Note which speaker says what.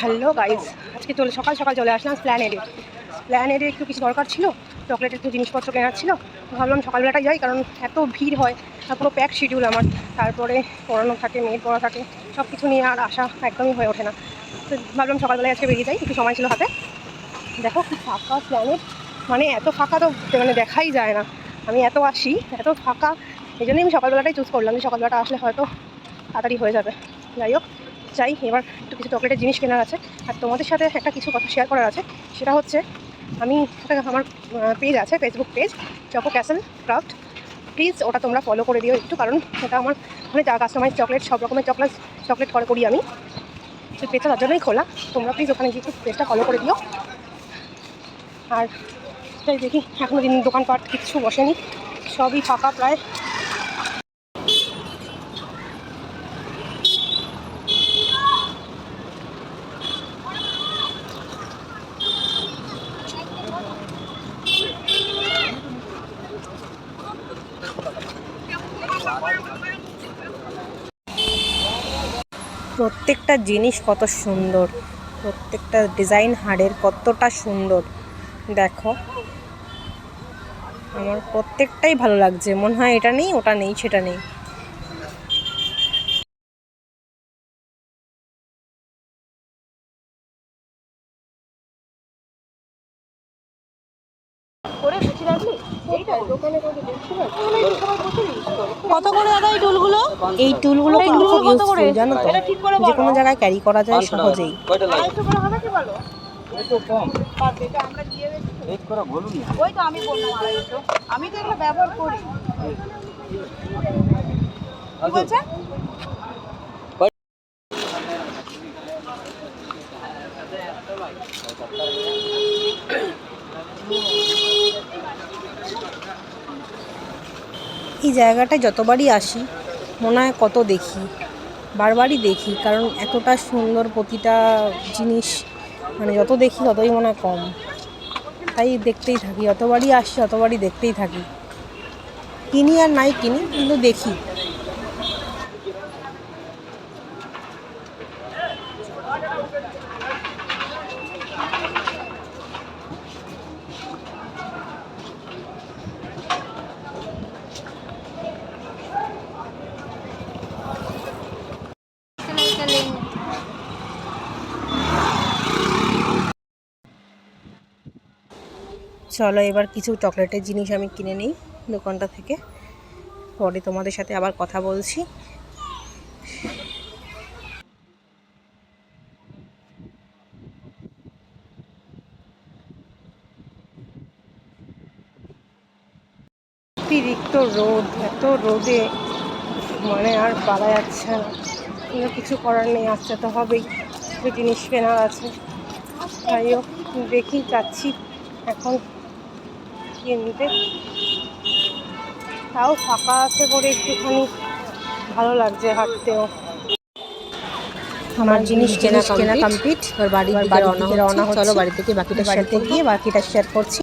Speaker 1: Hello guys আজকে চলে সকাল সকাল চলে আসলাম প্ল্যানেডে প্ল্যানেডে একটু কিছু দরকার ছিল চকলেটের একটু জিনিসপত্র কেনার ছিল। ভাবলাম সকালবেলাটাই যাই, কারণ এত ভিড় হয় পুরো প্যাক শিডিউল আমার। তারপরে পড়ানো থাকে মেয়ের পড়া থাকে সব কিছু নিয়ে আর আসা একদমই হয়ে ওঠে না। তো ভাবলাম সকালবেলায় আজকে বেরিয়ে যাই, একটু সময় ছিল হাতে। দেখো কি ফাঁকা প্ল্যানেট মানে এত ফাঁকা তো মানে দেখাই যায় না। আমি এত আসি, এত ফাঁকা, এই জন্যই আমি সকালবেলাটাই চুজ করলাম যে সকালবেলাটা আসলে হয়তো তাড়াতাড়ি হয়ে যাবে। যাই হোক। চাই এবার একটু কিছু চকলেটের জিনিস কেনার আছে। আর তোমাদের সাথে একটা কিছু কথা শেয়ার করার আছে। সেটা হচ্ছে, আমি একটা আমার পেজ আছে Facebook page choco castle craft please ওটা তোমরা ফলো করে দিও একটু, কারণ ওটা আমার মানে যা কাস্টমাইজ চকলেট সব রকমের চকলেট চকলেট করে করি আমি। সেই পেজটা তার জন্যই খোলা। তোমরা প্লিজ ওখানে গিয়ে একটু পেজটা ফলো করে দিও। আর তাই দেখি, এখনও দিন দোকানপাট কিচ্ছু বসেনি। সবই ফাঁকা প্রায়।
Speaker 2: প্রত্যেকটা জিনিস কত সুন্দর। প্রত্যেকটা ডিজাইন হাড়ের কতটা সুন্দর। দেখো। আমার প্রত্যেকটাই ভালো লাগছে। মনে হয় এটা নেই, ওটা নেই, সেটা নেই।
Speaker 1: কত করে দাদা এই টুলগুলো?
Speaker 2: এই টুলগুলো কিন্তু খুব ইউজফুল জানো তো? যে কোনো জায়গায় ক্যারি করা যায় সহজেই।
Speaker 1: আড়াইশো করে হবে কি বলো?
Speaker 3: একটু কম।
Speaker 1: বাদ দে, এটা আমরা দিয়ে দিচ্ছি।
Speaker 3: রেট করে বলুন না।
Speaker 1: ওই তো আমি বললাম আড়াইশো। আমি তো এগুলো ব্যবহার করি। কি বলছে?
Speaker 2: এই জায়গাটায় যতবারই আসি, মনে হয় কত দেখি, বারবারই দেখি, কারণ এতটা সুন্দর প্রতিটা জিনিস মানে যত দেখি ততই মনে হয় কম। তাই দেখতেই থাকি, যতবারই আসি, ততবারই দেখতেই থাকি। কিনি আর নাই কিনি, কিন্তু দেখি। চলো এবার কিছু চকলেটের জিনিস আমি কিনে নিই দোকানটা থেকে। পরে তোমাদের সাথে আবার কথা বলছি।
Speaker 1: অতিরিক্ত রোদ, এত রোদে মানে আর পারা যাচ্ছে না। কিন্তু কিছু করার নেই আসতে তো হবেই কিছু জিনিস কেনার আছে। তাই হোক দেখি যাচ্ছি। এখন কিনতে তাও ফাঁকা আছে বলে একটুখানি ভালো লাগছে হাঁটতেও।
Speaker 2: আমার জিনিস কেনা কেনা কমপ্লিট এবার বাড়ি
Speaker 1: বাড়ির
Speaker 2: রওনা রওনা চলো বাড়ি থেকে বাকিটা শেয়ার
Speaker 1: বাড়িতে
Speaker 2: গিয়ে বাকিটা শেয়ার করছি।